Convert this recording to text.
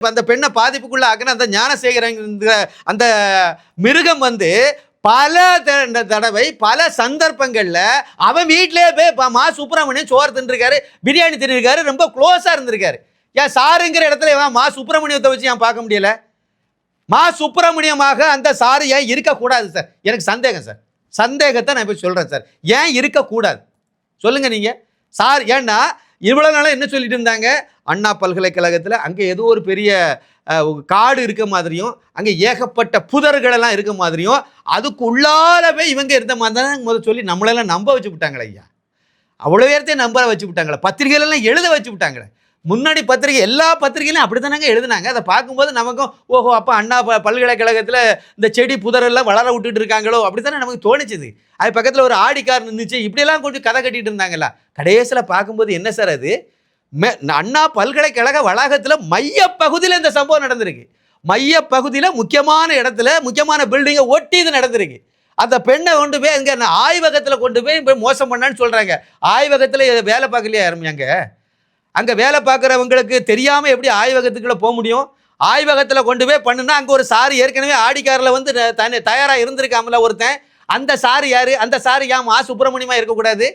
அந்த பெண்ணை பாதிப்புக்குள்ள ஆக்கின அந்த ஞானசேகரங்கிற அந்த மிருகம் வந்து பல தடவை பல சந்தர்ப்பங்களில் அவன் வீட்டிலேயே போய் ப- மா சுப்பிரமணியம் சோறு தின்றுருக்காரு பிரியாணி தின்னுருக்காரு ரொம்ப க்ளோஸாக இருந்திருக்காரு. ஏன் சாருங்கிற இடத்துல இவன் மா சுப்பிரமணியத்தை வச்சு ஏன் பார்க்க முடியல? மா சுப்பிரமணியமாக அந்த சாரு ஏன் இருக்கக்கூடாது சார்? எனக்கு சந்தேகம் சார். சந்தேகத்தை நான் இப்போ சொல்கிறேன் சார். ஏன் இருக்கக்கூடாது சொல்லுங்கள் நீங்கள் சார் ஏன்னா இவ்வளோ நாளாக என்ன சொல்லிட்டு இருந்தாங்க? அண்ணா பல்கலைக்கழகத்தில் அங்கே ஏதோ ஒரு பெரிய காடு இருக்க மாதிரியும் அங்கே ஏகப்பட்ட புதர்களெல்லாம் இருக்க மாதிரியும் அதுக்கு உள்ளாலவே இவங்க இருந்த மாதிரி தான் முதல் சொல்லி நம்மளெல்லாம் நம்ப வச்சு விட்டாங்களே ஐயா. அவ்வளோ பேர்த்தையும் நம்ப வச்சு விட்டாங்களே. பத்திரிகையிலலாம் எழுத வச்சு விட்டாங்களே. முன்னாடி பத்திரிகை எல்லா பத்திரிகையிலும் அப்படி தானங்க எழுதுனாங்க. அதை பார்க்கும்போது நமக்கும் ஓஹோ அப்போ அண்ணா ப- பல்கலைக்கழகத்தில் இந்த செடி புதரெல்லாம் வளர விட்டுட்டு இருக்காங்களோ? அப்படி தானே நமக்கு தோணுச்சுது. அது பக்கத்தில் ஒரு ஆடிக்கார் நின்றுச்சு இப்படியெல்லாம் கொஞ்சம் கதை கட்டிட்டு இருந்தாங்களா கடைசியில் பார்க்கும்போது என்ன சார் அது? மே அண்ணா பல்கலைக்கழக வளாகத்தில் மைய பகுதியில் இந்த சம்பவம் நடந்திருக்கு. மைய பகுதியில் முக்கியமான இடத்துல முக்கியமான பில்டிங்கை ஒட்டி இது நடந்திருக்கு. அந்த பெண்ணை கொண்டு போய் எங்கே ஆய்வகத்தில் கொண்டு போய் போய் மோசம் பண்ணான்னு சொல்கிறாங்க ஆய்வகத்தில் வேலை பார்க்கலையா யாரும் அங்கே வேலை பார்க்குறவங்களுக்கு தெரியாமல் எப்படி ஆய்வகத்துக்குள்ளே போக முடியும்? ஆய்வகத்தில் கொண்டு போய் பண்ணுனா அங்கே ஒரு சாரு ஏற்கனவே ஆடிக்காரில் வந்து தனி தயாராக இருந்திருக்காமல ஒருத்தன். அந்த சாரு யார்? அந்த சாரு ஏன் மா சுப்பிரமணியமாக இருக்கக்கூடாது?